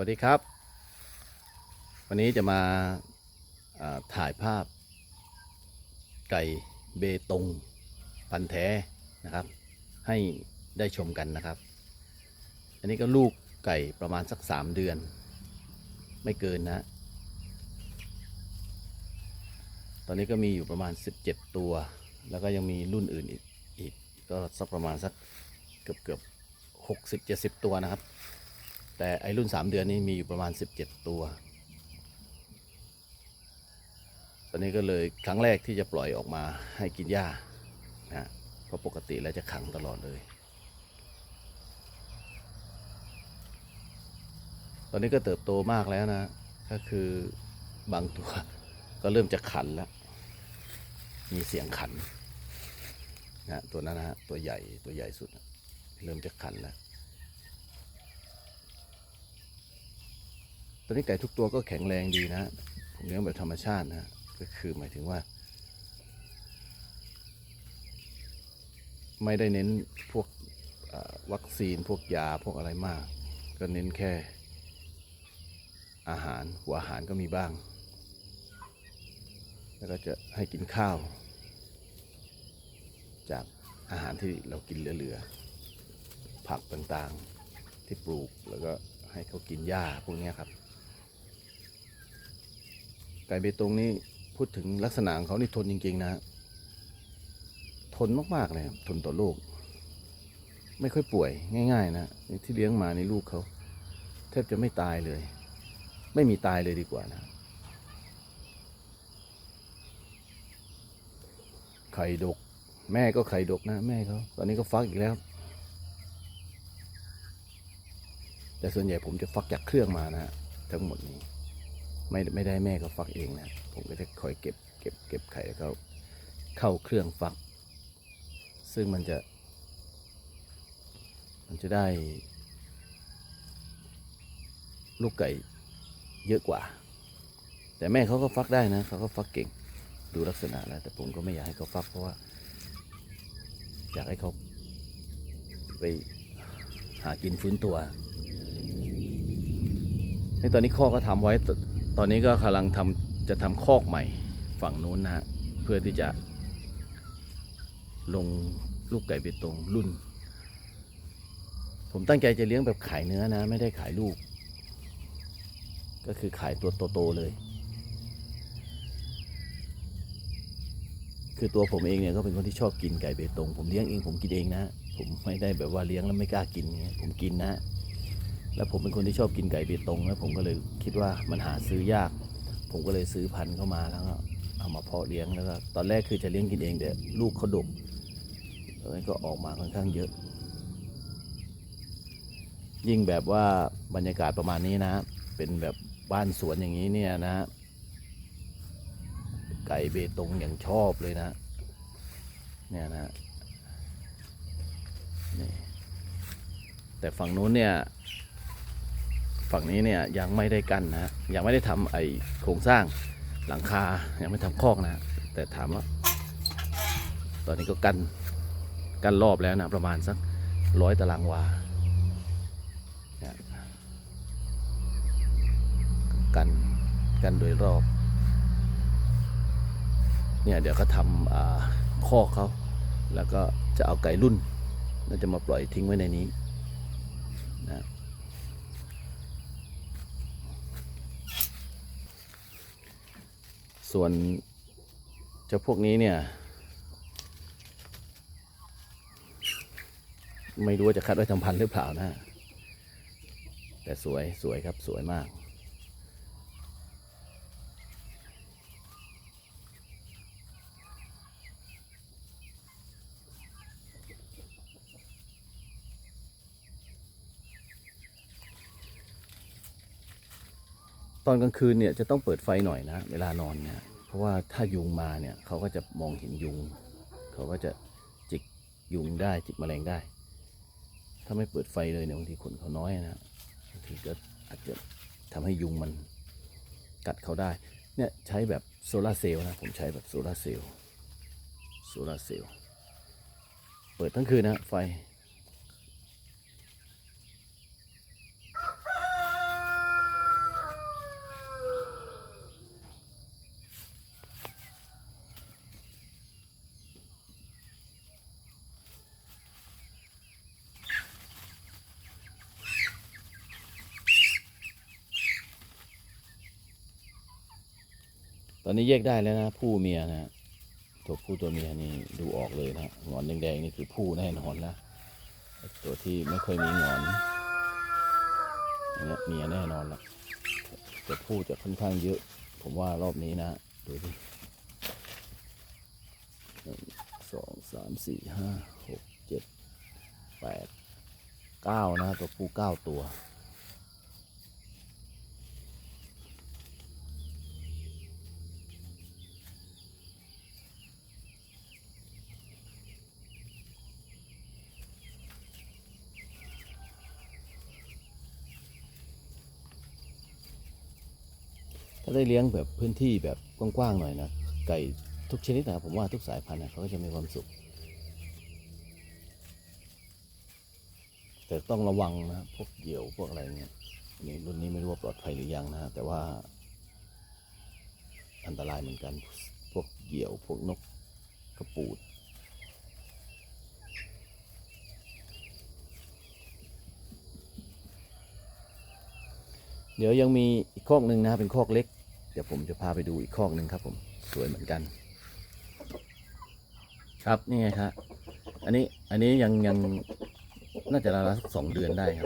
วัสดีครับ วันนี้จะมาาถ่ายภาพ ไก่เบตง พันแท้นะครับ ให้ได้ชมกันนะครับ อันนี้ก็ลูกไก่ประมาณสักสามเดือน ไม่เกินนะ ตอนนี้ก็มีอยู่ประมาณ 17 ตัว แล้วก็ยังมีรุ่นอื่นอีกอีกก็สักประมาณสักเกือบเกือบหกสิบเจ็ดสิบตัวนะครับ แต่ไอรุ่น 3 เดือนนี้มีอยู่ประมาณ 17 ตัว ตอนนี้ก็เลยครั้งแรกที่จะปล่อยออกมาให้กินหญ้านะเพราะปกติแล้วจะขังตลอดเลย ตอนนี้ก็เติบโตมากแล้วนะ ก็คือบางตัวก็เริ่มจะขันแล้ว มีเสียงขันนะตัวนั้นนะฮะตัวใหญ่ตัวใหญ่สุด เริ่มจะขันแล้ว ตอนนี้ไก่ทุกตัวก็แข็งแรงดีนะผมเลี้ยงแบบธรรมชาตินะก็คือหมายถึงว่า ไม่ได้เน้นพวกวัคซีนพวกยาพวกอะไรมาก ก็เน้นแค่ อาหารหัวอาหารก็มีบ้าง แล้วก็จะให้กินข้าว จากอาหารที่เรากินเหลือๆผักต่างๆที่ปลูกแล้วก็ให้เขากินหญ้าพวกนี้ครับ ไก่เบตงนี่พูดถึงลักษณะของเขานี่ทนจริง ๆ นะ ทนมากๆเลยทนต่อโรคไม่ค่อยป่วยง่าย ๆ นะที่เลี้ยงมาในลูกเขาแทบจะไม่ตายเลย ไม่มีตายเลยดีกว่านะไข่ดก แม่ก็ไข่ดกนะ แม่เขาตอนนี้ก็ฟักอีกแล้ว แต่ส่วนใหญ่ผมจะฟักจากเครื่องมานะฮะทั้งหมดนี้ ไม่ไม่ได้แม่เขาฟักเองนะผมก็จะคอยเก็บเก็บเก็บไข่แล้วเขาเข้าเครื่องฟัก ซึ่งมันจะ มันจะได้ ลูกไก่เยอะกว่า แต่แม่เขาก็ฟักได้นะเขาก็ฟักเก่งดูลักษณะแล้ว แต่ผมก็ไม่อยากให้เขาฟักเพราะว่าอยากให้เขาไปหากินฟื้นตัวในตอนนี้คอก็ทำไว้ ตอนนี้ก็กำลังทำจะทำคอกใหม่ฝั่งนู้นนะฮะเพื่อที่จะ ลงลูกไก่เบตงรุ่น ผมตั้งใจจะเลี้ยงแบบขายเนื้อนะ ไม่ได้ขายลูก ก็คือขายตัวโตๆเลย คือตัวผมเองเนี่ยก็เป็นคนที่ชอบกินไก่เบตง ผมเลี้ยงเองผมกินเองนะ ผมไม่ได้แบบว่าเลี้ยงแล้วไม่กล้ากินไงผมกินนะ แล้วผมเป็นคนที่ชอบกินไก่เบตงแล้วผมก็เลยคิดว่ามันหาซื้อยาก ผมก็เลยซื้อพันธุ์เข้ามาแล้วก็เอามาเพาะเลี้ยงแล้วก็ตอนแรกคือจะเลี้ยงกินเองแต่ลูกเขาดกแล้วมันก็ออกมาค่อนข้างเยอะ ยิ่งแบบว่าบรรยากาศประมาณนี้นะ เป็นแบบบ้านสวนอย่างนี้เนี่ยนะ ไก่เบตงอย่างชอบเลยนะ เนี่ยนะนี่แต่ฝั่งนู้นเนี่ย ฝั่งนี้เนี่ยยังไม่ได้กั้นนะยังไม่ได้ทำไอโครงสร้างหลังคายังไม่ทำคอกนะแต่ถามว่า ตอนนี้ก็กันกันรอบแล้วนะประมาณสักร้อยตารางวากันกันโดยรอบเนี่ยเดี๋ยวเขาทำอ่าคอกเขาแล้วก็จะเอาไก่รุ่นน่าจะมาปล่อยทิ้งไว้ในนี้นะ ส่วนเจ้าพวกนี้เนี่ย ไม่รู้ว่าจะคัดไว้ทำพันธุ์หรือเปล่านะ แต่สวยสวยครับสวยมาก ตอนกลางคืนเนี่ยจะต้องเปิดไฟหน่อยนะเวลานอนเนี่ยเพราะว่าถ้ายุงมาเนี่ยเขาก็จะมองเห็นยุง เขาก็จะจิกยุงได้จิกแมลงได้ ถ้าไม่เปิดไฟเลยเนี่ยบางทีขนเขาน้อยนะบางทีก็อาจจะทำให้ยุงมันกัดเขาได้เนี่ยใช้แบบโซลาร์เซลล์นะผมใช้แบบโซลาร์เซลล์โซลาร์เซลล์เปิดทั้งคืนนะไฟ ตอนนี้แยกได้แล้วนะ ผู้เมียนะตัวผู้ตัวเมียนี่ดูออกเลยนะหงอนแดงๆนี่คือผู้แน่นอนนะตัวที่ไม่เคยมีหงอนเนี้ยเมียแน่นอนละตัวผู้จะค่อนข้างเยอะ ผมว่ารอบนี้นะดูดิหนึ่งสองสามสี่ห้าหกเจ็ดแปดเก้านะ ตัวผู้เก้าตัว ถ้าได้เลี้ยงแบบพื้นที่แบบกว้างๆหน่อยนะไก่ทุกชนิดนะผมว่าทุกสายพันธุ์เขาก็จะมีความสุข แต่ต้องระวังนะพวกเหยี่ยวพวกอะไรเนี่ยนี่รุ่นนี้ไม่รู้ว่าปลอดภัยหรือยังนะ แต่ว่า อันตรายเหมือนกัน พวกเหยี่ยวพวกนกกระปูดเดี๋ยวยังมีอีกคอกหนึ่งนะครับเป็นคอกเล็ก ดี๋ยวผมจะพาไปดูอีกคอกหนึ่งครับ ผมสวยเหมือนกัน ครับนี่ไงครับอันนี้อันนี้ยังยังน่าจะราวๆสักสองเดือนได้ครับ